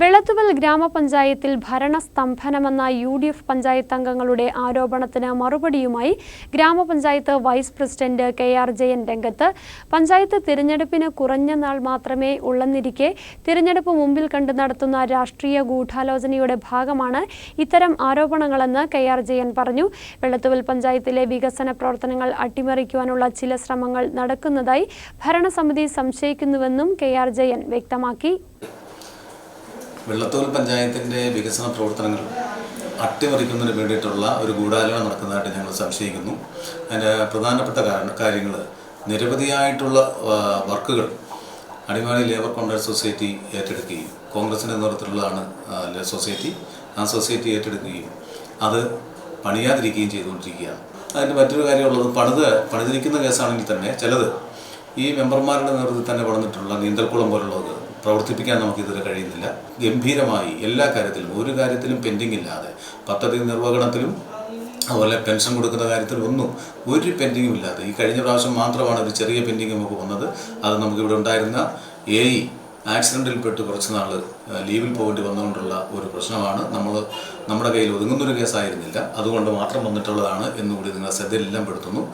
വെള്ളത്തുവൽ ഗ്രാമപഞ്ചായത്തിൽ ഭരണസ്തംഭനമെന്ന U D F panchayat അംഗങ്ങളുടെ ആരോപണത്തിന് മറുപടിയുമായി ഗ്രാമപഞ്ചായത്ത് vice president K R Jayan രംഗത്ത്. പഞ്ചായത്ത് തിരഞ്ഞെടുപ്പിന് കുറഞ്ഞ നാൾ മാത്രമേ ഉള്ളെന്നിരിക്കെ തിരഞ്ഞെടുപ്പ് മുമ്പിൽ കണ്ട് നടത്തുന്ന രാഷ്ട്രീയ ഗൂഢാലോചനയുടെ ഭാഗമാണ് ഇത്തരം ആരോപണങ്ങളെന്ന് കെ ആർ ജയൻ പറഞ്ഞു. വെള്ളത്തുവൽ പഞ്ചായത്തിലെ വികസന പ്രവർത്തനങ്ങൾ അട്ടിമറിക്കുവാനുള്ള ചില ശ്രമങ്ങൾ നടക്കുന്നതായി ഭരണസമിതി സംശയിക്കുന്നുവെന്നും കെ ആർ ജയൻ വ്യക്തമാക്കി. വെള്ളത്തോൽ പഞ്ചായത്തിന്റെ വികസന പ്രവർത്തനങ്ങൾ അട്ടിമറിക്കുന്നതിന് വേണ്ടിയിട്ടുള്ള ഒരു ഗൂഢാലോചന നടക്കുന്നതായിട്ട് ഞങ്ങൾ സംശയിക്കുന്നു. അതിന്റെ പ്രധാനപ്പെട്ട കാര്യങ്ങൾ നിരവധിയായിട്ടുള്ള വർക്കുകൾ അടിമാലി ലേബർ കോൺട്രാക്ട് സൊസൈറ്റി ഏറ്റെടുക്കുകയും കോൺഗ്രസിന്റെ നേതൃത്വത്തിലുള്ളതാണ് സൊസൈറ്റി. ആ സൊസൈറ്റി ഏറ്റെടുക്കുകയും അത് പണിയാതിരിക്കുകയും ചെയ്തുകൊണ്ടിരിക്കുകയാണ്. അതിന്റെ മറ്റൊരു കാര്യമുള്ളത് പണിത് പണിതിരിക്കുന്ന കേസാണെങ്കിൽ തന്നെ ചിലത് ഈ മെമ്പർമാരുടെ നേതൃത്വത്തിൽ തന്നെ പണിതിട്ടുള്ള നീന്തൽക്കുളം പോലുള്ളത് പ്രവർത്തിപ്പിക്കാൻ നമുക്ക് ഇതുവരെ കഴിയുന്നില്ല. ഗംഭീരമായി എല്ലാ കാര്യത്തിലും ഒരു കാര്യത്തിലും പെൻഡിങ് ഇല്ലാതെ പദ്ധതി നിർവഹണത്തിലും അതുപോലെ പെൻഷൻ കൊടുക്കുന്ന കാര്യത്തിൽ ഒന്നും ഒരു പെൻഡിങ്ങും ഇല്ലാതെ. ഈ കഴിഞ്ഞ പ്രാവശ്യം മാത്രമാണ് ഒരു ചെറിയ പെൻഡിങ് നമുക്ക് വന്നത്. അത് നമുക്കിവിടെ ഉണ്ടായിരുന്ന എ ഇ ആക്സിഡന്റിൽപ്പെട്ട് കുറച്ച് നാൾ ലീവിൽ പോകേണ്ടി വന്നുകൊണ്ടുള്ള ഒരു പ്രശ്നമാണ്. നമ്മൾ നമ്മുടെ കയ്യിൽ ഒതുങ്ങുന്നൊരു കേസായിരുന്നില്ല. അതുകൊണ്ട് മാത്രം വന്നിട്ടുള്ളതാണ് എന്നുകൂടി നിങ്ങളുടെ ശ്രദ്ധയിലെല്ലാം പെടുത്തുന്നു.